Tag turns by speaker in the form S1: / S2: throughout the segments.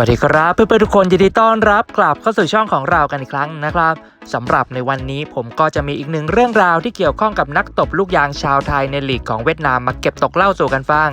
S1: สวัสดีครับเพื่อนๆทุกคนยินดีต้อนรับกลับเข้าสู่ช่องของเรากันอีกครั้งนะครับสำหรับในวันนี้ผมก็จะมีอีกหนึ่งเรื่องราวที่เกี่ยวข้องกับนักตบลูกยางชาวไทยในลีกของเวียดนามมาเก็บตกเล่าสู่กันฟัง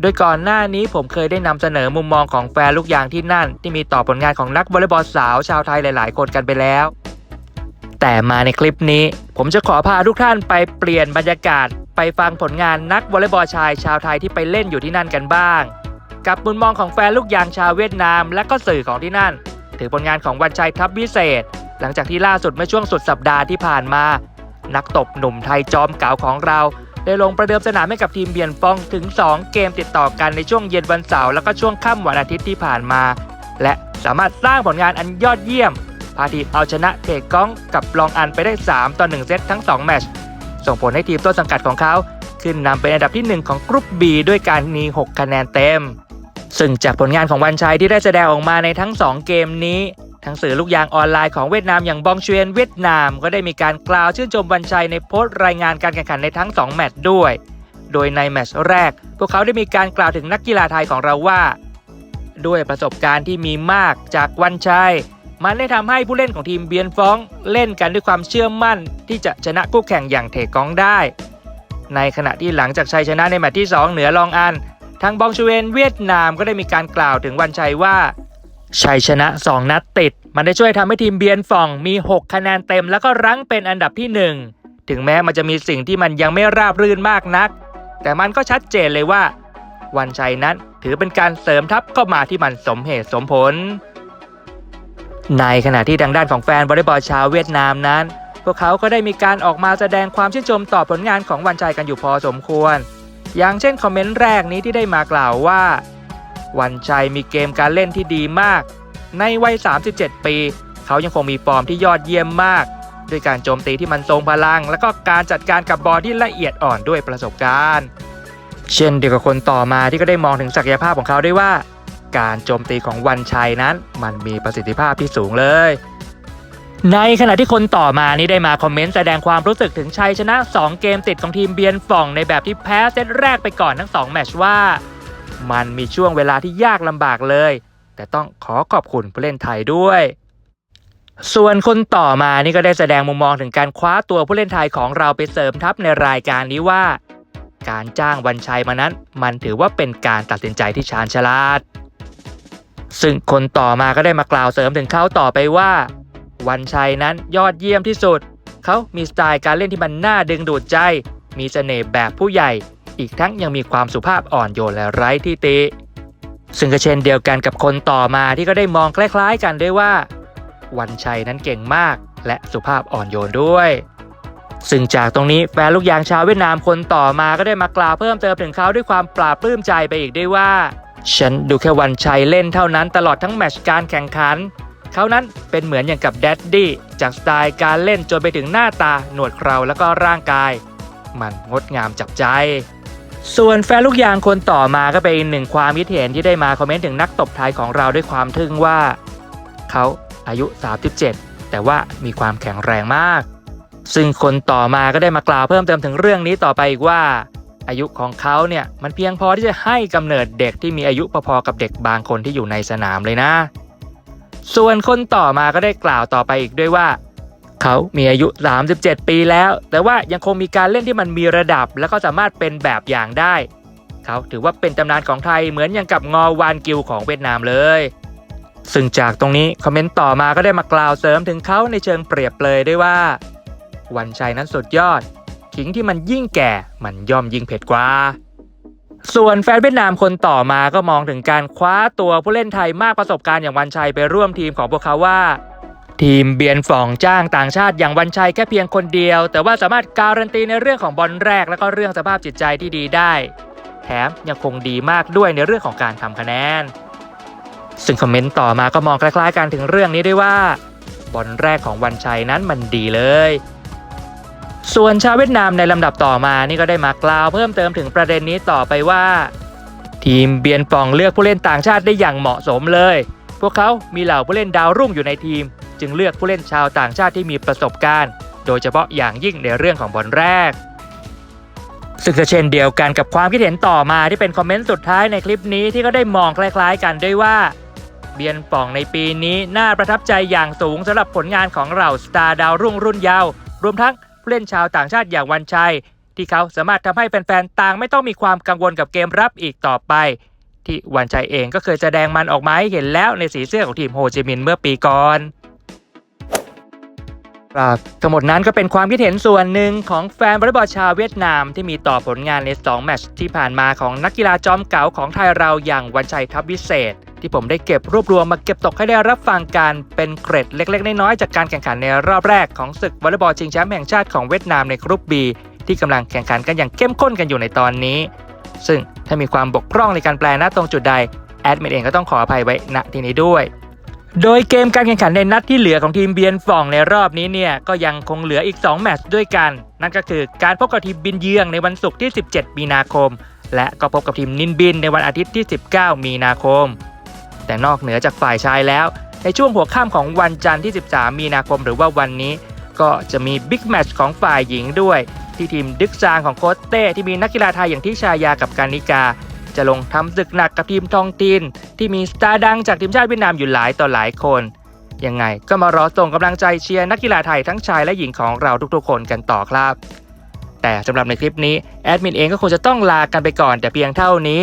S1: โดยก่อนหน้านี้ผมเคยได้นำเสนอมุมมองของแฟนลูกยางที่นั่น ที่มีต่อผลงานของนักวอลเลย์บอลสาวชาวไทยหลาย ๆ คนกันไปแล้ว แต่มาในคลิปนี้ ผมจะขอพาทุกท่านไปเปลี่ยนบรรยากาศ ไปฟังผลงานนักวอลเลย์บอลชายชาวไทยที่ไปเล่นอยู่ที่นั่นกันบ้าง กับมุมมองของแฟนลูกยางชาวเวียดนาม และก็สื่อของที่นั่นถึงผลงานของวันชัยทัพวิเศษ หลังจากที่ล่าสุดเมื่อช่วงสุดสัปดาห์ที่ผ่านมา นักตบหนุ่มไทยจอมเก๋าของเรา ได้ลงประเดิมสนามให้กับทีมเบียนฟองถึง 2 เกมติดต่อกันในช่วงเย็นวันเสาร์แล้วก็ช่วงค่ำวันอาทิตย์ที่ผ่านมา และสามารถสร้างผลงานอันยอดเยี่ยมพาทีมเอาชนะเทก้องกับลองอันไปได้ 3 ต่อ 1 เซตทั้ง 2 แมตช์ส่งผลให้ทีมต้นสังกัดของเขา ขึ้นนำเป็นอันดับที่ 1 ของกรุ๊ป B ด้วยการมี 6 คะแนนเต็ม ซึ่งจากผลงานของวันชัยที่ได้แสดงออกมาในทั้ง 2 เกมนี้ทั้งสื่อลูกยางออนไลน์ของเวียดนามอย่างบองเชวียนเวียดนาม ก็ได้มีการกล่าวชื่นชมวันชัยในโพสต์รายงานการแข่งขันในทั้ง 2 แมตช์ด้วย โดยในแมตช์แรก พวกเขาได้มีการกล่าวถึงนักกีฬาไทยของเราว่า ด้วยประสบการณ์ที่มีมากจากวันชัย มันได้ทำให้ผู้เล่นของทีมเบียนฟอง เล่นกันด้วยความเชื่อมั่น ที่จะชนะคู่แข่งอย่างเทกองได้ ในขณะที่หลังจากชัยชนะในแมตช์ที่ 2 เหนือลองอัน ทางบองชเวนเวียดนามก็ได้มีการกล่าวถึงวันชัยว่า ชัยชนะ 2 นัดติด มันได้ช่วยทำให้ทีมเบียนฟองมี 6 คะแนนเต็มแล้วก็รั้งเป็นอันดับที่ 1 ถึงแม้มันจะมีสิ่งที่มันยังไม่ราบรื่นมากนัก แต่มันก็ชัดเจนเลยว่า วันชัยนั้นถือเป็นการเสริมทัพเข้ามาที่มันสมเหตุสมผล ในขณะที่ทางด้านของแฟนวอลเลย์บอลชาวเวียดนามนั้น พวกเขาก็ได้มีการออกมาแสดงความชื่นชมต่อผลงานของวันชัยกันอยู่พอสมควร อย่างเช่นคอมเมนต์แรกนี้ที่ได้มากล่าวว่า วันชัยมีเกมการเล่นที่ดีมาก ในวัย 37 ปี เขายังคงมีฟอร์มที่ยอดเยี่ยมมาก ด้วยการโจมตีที่มันทรงพลัง และก็การจัดการกับบอลที่ละเอียดอ่อนด้วยประสบการณ์ เช่นเดียวกับคนต่อมาที่ก็ได้มองถึงศักยภาพของเขาด้วยว่า การโจมตีของวันชัยนั้น มันมีประสิทธิภาพที่สูงเลย ในขณะที่คนต่อมานี่ได้มาคอมเมนต์แสดงความรู้สึกถึงชัยชนะ 2 เกมติดของทีมเบียนฟ่องในแบบที่แพ้เซตแรกไปก่อนทั้ง 2 แมตช์ว่า มันมีช่วงเวลาที่ยากลำบากเลย แต่ต้องขอขอบคุณผู้เล่นไทยด้วย ส่วนคนต่อมานี่ก็ได้แสดงมุมมองถึงการคว้าตัวผู้เล่นไทยของเราไปเสริมทัพในรายการนี้ว่า การจ้างวันชัยมานั้น มันถือว่าเป็นการตัดสินใจที่ชาญฉลาด ซึ่งคนต่อมาก็ได้มากล่าวเสริมถึงเขาต่อไปว่า วันชัยนั้นยอดเยี่ยมที่สุด เขามีสไตล์การเล่นที่มันน่าดึงดูดใจ มีเสน่ห์แบบผู้ใหญ่ อีกทั้งยังมีความสุภาพอ่อนโยนและไร้ที่ติซึ่งก็เช่นเดียวกันกับคนต่อมาที่ก็ได้มองคล้าย ๆ กันด้วยว่า วันชัยนั้นเก่งมาก และสุภาพอ่อนโยนด้วย ซึ่งจากตรงนี้แฟนลูกยางชาวเวียดนามคนต่อมาก็ได้มากล่าวเพิ่มเติมถึงเขาด้วยความปลาบปลื้มใจไปอีกด้วยว่า ฉันดูแค่วันชัยเล่นเท่านั้นตลอดทั้งแมตช์การแข่งขัน เขานั้นเป็นเหมือนอย่างกับแดดดี้จากสไตล์การเล่นจนไปถึงหน้าตาหนวดเคราแล้วก็ร่างกาย มันงดงามจับใจ ส่วนแฟนลูกยางคนต่อมาก็เป็นอีกหนึ่งความคิดเห็นที่ได้มาคอมเมนต์ถึงนักตบไทยของเราด้วยความทึ่งว่า เขาอายุ 37 แต่ว่ามีความแข็งแรงมาก ซึ่งคนต่อมาก็ได้มากล่าวเพิ่มเติมถึงเรื่องนี้ต่อไปอีกว่า อายุของเขาเนี่ยมันเพียงพอที่จะให้กำเนิดเด็กที่มีอายุพอๆกับเด็กบางคนที่อยู่ในสนามเลยนะ ส่วนคนต่อมาก็ได้กล่าวต่อไปอีกด้วยว่า เขามีอายุ 37 ปีแล้ว แต่ว่ายังคงมีการเล่นที่มันมีระดับ และก็สามารถเป็นแบบอย่างได้ เขาถือว่าเป็นตำนานของไทยเหมือนอย่างกับงอวานกิวของเวียดนามเลย ซึ่งจากตรงนี้คอมเมนต์ต่อมาก็ได้มากล่าวเสริมถึงเขาในเชิงเปรียบเลยด้วยว่า วันชัยนั้นสุดยอดขิงที่มันยิ่งแก่มันย่อมยิ่งเผ็ดกว่า ส่วนแฟนเวียดนามคนต่อมาก็มองถึงการคว้าตัวผู้เล่นไทยมากประสบการณ์อย่างวันชัยไปร่วมทีมของพวกเขาว่า ทีมเบียนฝ่องจ้างต่างชาติอย่างวันชัยแค่เพียงคนเดียว แต่ว่าสามารถการันตีในเรื่องของบอลแรกและก็เรื่องสภาพจิตใจที่ดีได้ แถมยังคงดีมากด้วยในเรื่องของการทำคะแนน ซึ่งคอมเมนต์ต่อมาก็มองคล้ายๆกันถึงเรื่องนี้ด้วยว่าบอลแรกของวันชัยนั้นมันดีเลย ส่วนชาวเวียดนามในลำดับต่อมานี่ก็ได้มากล่าวเพิ่มเติมถึงประเด็นนี้ต่อไปว่า ทีมเบียนปองเลือกผู้เล่นต่างชาติได้อย่างเหมาะสมเลย พวกเขามีเหล่าผู้เล่นดาวรุ่งอยู่ในทีม จึงเลือกผู้เล่นชาวต่างชาติที่มีประสบการณ์ โดยเฉพาะอย่างยิ่งในเรื่องของบอลแรกซึ่งก็เช่นเดียวกันกับความคิดเห็นต่อมาที่เป็นคอมเมนต์สุดท้ายในคลิปนี้ที่ก็ได้มองคล้าย ๆ กันด้วยว่า เบียนป่องในปีนี้น่าประทับใจอย่างสูงสำหรับผลงานของเราสตาร์ดาวรุ่งรุ่นยาวรวมทั้ง ผู้เล่นชาวต่างชาติอย่างวันชัย ที่เขาสามารถทำให้แฟนๆ ต่างไม่ต้องมีความกังวลกับเกมรับอีกต่อไป ที่วันชัยเองก็เคยแสดงมันออกมาให้เห็นแล้วในสีเสื้อของทีมโฮจิมินห์เมื่อปีก่อนครับทั้งหมดนั้นก็เป็นความคิดเห็นส่วนหนึ่งของแฟนวอลเลย์บอลชาวเวียดนามที่มีต่อผลงานใน 2 แมตช์ที่ผ่านมาของนักกีฬาจอมเก๋าของไทยเราอย่างวันชัยทัพวิเศษ ที่ผมได้เก็บรวบรวมมาเก็บตกให้ได้รับฟังกันเป็นเกร็ดเล็ก ๆ น้อยๆจากการแข่งขันในรอบแรกของศึกวอลเลย์บอลชิงแชมป์แห่งชาติของเวียดนามในกรุ๊ป B ที่กำลังแข่งขันกันอย่างเข้มข้นกันอยู่ในตอนนี้ ซึ่งถ้ามีความบกพร่องในการแปลหน้าตรงจุดใดแอดมินเองก็ต้องขออภัยไว้ณที่นี้ด้วย โดยเกมการแข่งขันในนัดที่เหลือของทีมเบียนฝ่องในรอบนี้เนี่ยก็ยังคงเหลืออีก 2 แมตช์ด้วยกัน นั่นก็คือการพบกับทีมบินเยืองในวันศุกร์ที่ 17 มีนาคม และก็พบกับทีมนินบินในวันอาทิตย์ที่ 19 มีนาคม แต่นอกเหนือจากฝ่ายชายแล้ว ในช่วงหัวค่ำของวันจันทร์ที่ 13 มีนาคมหรือว่าวันนี้ ก็จะมีบิ๊กแมตช์ของฝ่ายหญิงด้วย ที่ทีมดึกซางของโค้ชเต้ที่มีนักกีฬาไทยอย่างที่ชายากับการนิกา จะลงทำศึกหนักกับทีมทองตินที่มีสตาร์ดังจากทีมชาติเวียดนามอยู่หลายต่อหลายคนยังไงก็มารอส่งกำลังใจเชียร์นักกีฬาไทยทั้งชายและหญิงของเราทุกๆคนกันต่อครับ แต่สำหรับในคลิปนี้แอดมินเองก็คงจะต้องลากันไปก่อนแต่เพียงเท่านี้